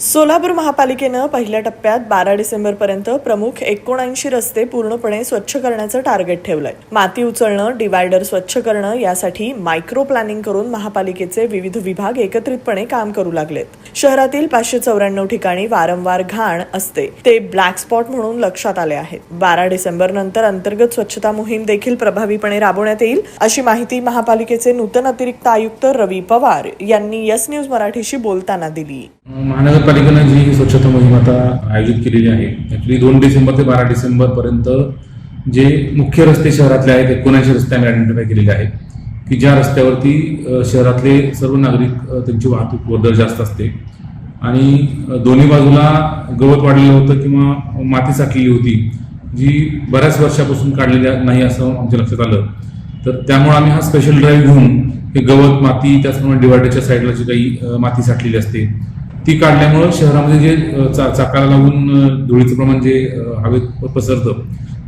सोलापूर महापालिकेनं पहिल्या टप्प्यात बारा डिसेंबरपर्यंत प्रमुख एकोणऐंशी रस्ते पूर्णपणे स्वच्छ करण्याचं टार्गेट ठेवलंय. माती उचलणं डिवायडर स्वच्छ करणं यासाठी मायक्रो प्लॅनिंग करून महापालिकेचे विविध विभाग एकत्रितपणे काम करू लागलेत. शहरातील पाचशे चौऱ्याण्णव ठिकाणी वारंवार घाण असते. ते ब्लॅक स्पॉट म्हणून लक्षात आले आहेत. बारा डिसेंबर नंतर अंतर्गत स्वच्छता मोहीम देखील प्रभावीपणे राबवण्यात येईल अशी माहिती महापालिकेचे नूतन अतिरिक्त आयुक्त रवी पवार यांनी यस न्यूज मराठीशी बोलताना दिली. महानगरपालिकेनं जी स्वच्छता मोहीम आता आयोजित केलेली आहे ॲक्च्युली दोन डिसेंबर ते बारा डिसेंबरपर्यंत जे मुख्य रस्ते शहरातले आहेत एकोणऐंशी रस्ते आम्ही आयडेंटिफाय केलेले आहेत की ज्या रस्त्यावरती शहरातले सर्व नागरिक त्यांची वाहतूक वर्दळ जास्त असते. आणि दोन्ही बाजूला गवत वाढलेलं होतं किंवा माती साठलेली होती जी बऱ्याच वर्षापासून काढलेली नाही असं आमच्या लक्षात आलं. तर त्यामुळे आम्ही हा स्पेशल ड्राईव्ह घेऊन हे गवत माती त्याचप्रमाणे डिवायडरच्या साईडला जी काही माती साठलेली असते ती काढल्यामुळं शहरामध्ये जे चा चाकाला लागून धुळीचं प्रमाण जे हवेत पसरतं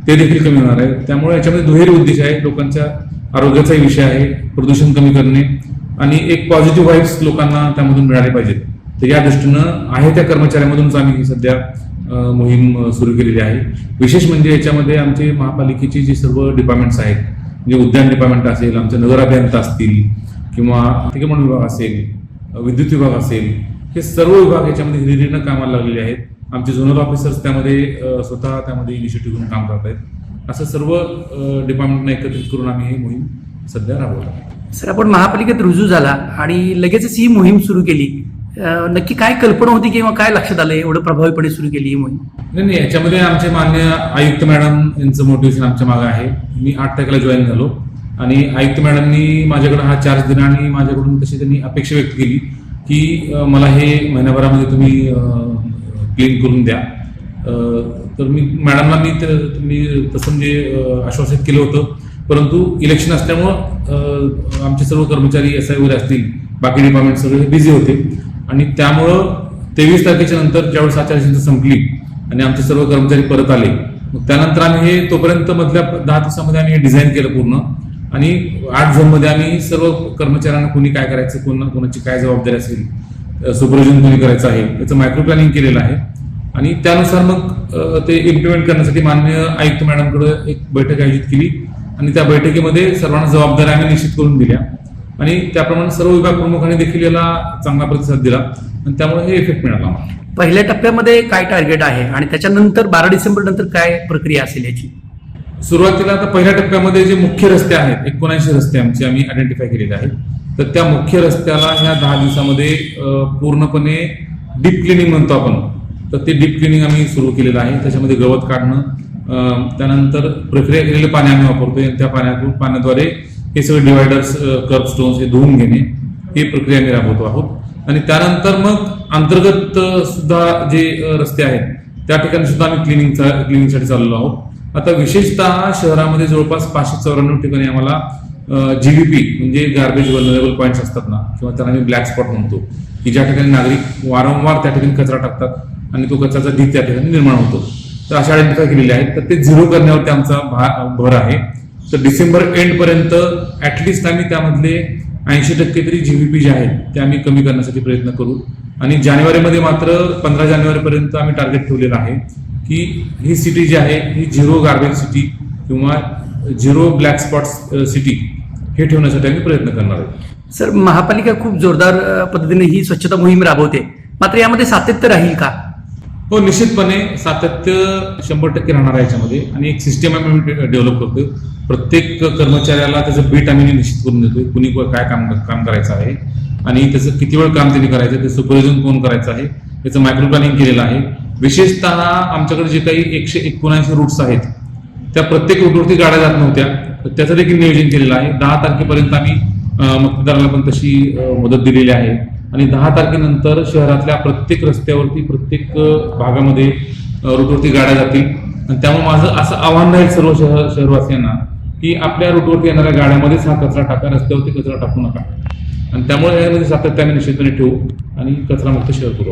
ते देखील कमी होणार आहे. त्यामुळे याच्यामध्ये दुहेरी उद्देश आहे लोकांच्या आरोग्याचाही विषय आहे. प्रदूषण कमी करणे आणि एक पॉझिटिव्ह व्हाईब्स लोकांना त्यामधून मिळाले पाहिजेत. तर या दृष्टीनं आहे त्या कर्मचाऱ्यांमधूनच आम्ही ही सध्या मोहीम सुरू केलेली आहे. विशेष म्हणजे याच्यामध्ये आमचे महापालिकेची जी सर्व डिपार्टमेंट्स आहेत म्हणजे उद्यान डिपार्टमेंट असेल आमचे नगर अभियंता असतील किंवा अतिक्रमण विभाग असेल विद्युत विभाग असेल हे सर्व विभाग याच्यामध्ये हिरिरीनं कामाला लागलेले आहेत. आमचे झोनल ऑफिसर्स त्यामध्ये स्वतः त्यामध्ये इनिशिएटिव्ह घेऊन काम करत आहेत असं सर्व डिपार्टमेंटना एकत्रित करून आम्ही ही मोहीम सध्या राबवत आहोत. सर आपण महापालिकेत रुजू झाला आणि लगेचच ही मोहीम सुरू केली. नक्की काय कल्पना होती किंवा काय लक्षात आलं एवढं प्रभावीपणे सुरू केली ही मोहीम. नाही नाही याच्यामध्ये आमचे मान्य आयुक्त मॅडम यांचं मोटिवेशन आमच्या मागे आहे. मी आठ तारखेला जॉईन झालो. आणि आयुक्त मॅडमनी माझ्याकडे हा चार्ज दिला आणि माझ्याकडून तशी त्यांनी अपेक्षा व्यक्त केली. की मला हे महिन्याभरामध्ये तुम्ही क्लीन करून द्या. तर मी मॅडमला मी तर मी तसं म्हणजे आश्वासित केलं होतं. परंतु इलेक्शन असल्यामुळं आमचे सर्व कर्मचारी एस आय वगैरे असतील बाकी डिपार्टमेंट सगळे बिझी होते. आणि त्यामुळं तेवीस तारखेच्या नंतर ज्यावेळेस आचारसंहिता संपली आणि आमचे सर्व कर्मचारी परत आले मग त्यानंतर आम्ही हे तोपर्यंत मधल्या दहा दिवसामध्ये आम्ही हे डिझाईन केलं पूर्ण. आणि आठ झोनमध्ये आम्ही सर्व कर्मचाऱ्यांना कोणी काय करायचं कोण कोणाची काय जबाबदारी असेल सुपरविजन कोणी करायचं आहे याचं मायक्रो प्लॅनिंग केलेलं आहे. आणि त्यानुसार मग ते इम्प्लिमेंट करण्यासाठी मान्य आयुक्त मॅडमकडे एक बैठक आयोजित केली. आणि त्या बैठकीमध्ये सर्वांना जबाबदाऱ्या आम्ही निश्चित करून दिल्या. आणि त्याप्रमाणे सर्व विभाग प्रमुखांनी देखील याला चांगला प्रतिसाद दिला. आणि त्यामुळे हे इफेक्ट मिळाला पहिल्या टप्प्यामध्ये काय टार्गेट आहे? आणि त्याच्यानंतर बारा डिसेंबर नंतर काय प्रक्रिया असेल याची? सुरुवातीला आता पहिल्या टप्प्यामध्ये जे मुख्य रस्ते आहेत एकोणऐंशी रस्ते आमचे आम्ही आयडेंटिफाय केलेले आहेत. तर त्या मुख्य रस्त्याला ह्या दहा दिवसामध्ये पूर्णपणे डीप क्लिनिंग म्हणतो आपण. तर ते डीप क्लिनिंग आम्ही सुरू केलेलं आहे. त्याच्यामध्ये गवत काढणं त्यानंतर प्रक्रिया केलेलं पाणी आम्ही वापरतोय. त्या पाण्यातून पाण्याद्वारे हे सगळे डिवायडर्स कर्ब स्टोन्स हे धुवून घेणे ही प्रक्रिया आम्ही राबवतो आहोत. आणि त्यानंतर मग अंतर्गत सुद्धा जे रस्ते आहेत त्या ठिकाणी सुद्धा आम्ही क्लिनिंगचा क्लिनिंगसाठी चाललो आहोत. आता विशेषतः शहरामध्ये जवळपास पाचशे चौऱ्याण्णव ठिकाणी आम्हाला जीव्हीपी म्हणजे गार्बेज वनरेबल पॉईंट्स असतात ना किंवा त्याला आम्ही ब्लॅक स्पॉट म्हणतो की ज्या ठिकाणी नागरिक वारंवार त्या ठिकाणी कचरा टाकतात आणि तो कचऱ्याचा ढीग त्या ठिकाणी निर्माण होतो. तर अशा आयडेंटिफाय केलेले आहेत. तर ते झिरो करण्यावरती आमचा भा- भर आहे. तर डिसेंबर एंड पर्यंत ऍटलिस्ट आम्ही त्यामधले ऐंशी टक्के तरी जीव्हीपी जे आहेत ते आम्ही कमी करण्यासाठी प्रयत्न करू. आणि जानेवारीमध्ये मात्र पंधरा जानेवारीपर्यंत आम्ही टार्गेट ठेवलेलं आहे. की ही सिटी जी आहे ही झिरो गार्बेज सिटी किंवा झिरो ब्लॅक स्पॉट सिटी हे ठेवण्यासाठी आम्ही प्रयत्न करणार आहोत. सर महापालिका खूप जोरदार पद्धतीने ही स्वच्छता मोहीम राबवते. मात्र यामध्ये सातत्य राहील का? हो निश्चितपणे सातत्य शंभर टक्के राहणार आहे याच्यामध्ये. आणि एक सिस्टम आम्ही डेव्हलप करतोय. प्रत्येक कर्मचाऱ्याला त्याचं बीट आम्ही निश्चित करून देतोय. कुणी काय काम काम करायचं आहे. आणि त्याचं किती वेळ काम त्यांनी करायचं आहे, ते सुपरविजन कोण करायचं आहे त्याचं मायक्रो प्लॅनिंग केलेलं आहे. विशेषतः आमच्याकडे जे काही एकशे एकोणऐंशी रूट्स आहेत त्या प्रत्येक रूटवरती गाड्या जात नव्हत्या. त्याचं देखील नियोजन केलेलं आहे. दहा तारखेपर्यंत आम्ही मतदाराला पण तशी मदत दिलेली आहे. आणि दहा तारखेनंतर शहरातल्या प्रत्येक रस्त्यावरती प्रत्येक भागामध्ये रूटवरती गाड्या जातील. आणि त्यामुळे माझं असं आव्हान राहील सर्व शहर शहरवासियांना की आपल्या रूटवरती येणाऱ्या गाड्यामध्येच हा कचरा टाका रस्त्यावरती कचरा टाकू नका. आणि त्यामुळे यामध्ये सातत्याने निश्चितपणे ठेवू आणि कचरामुक्त शहर करू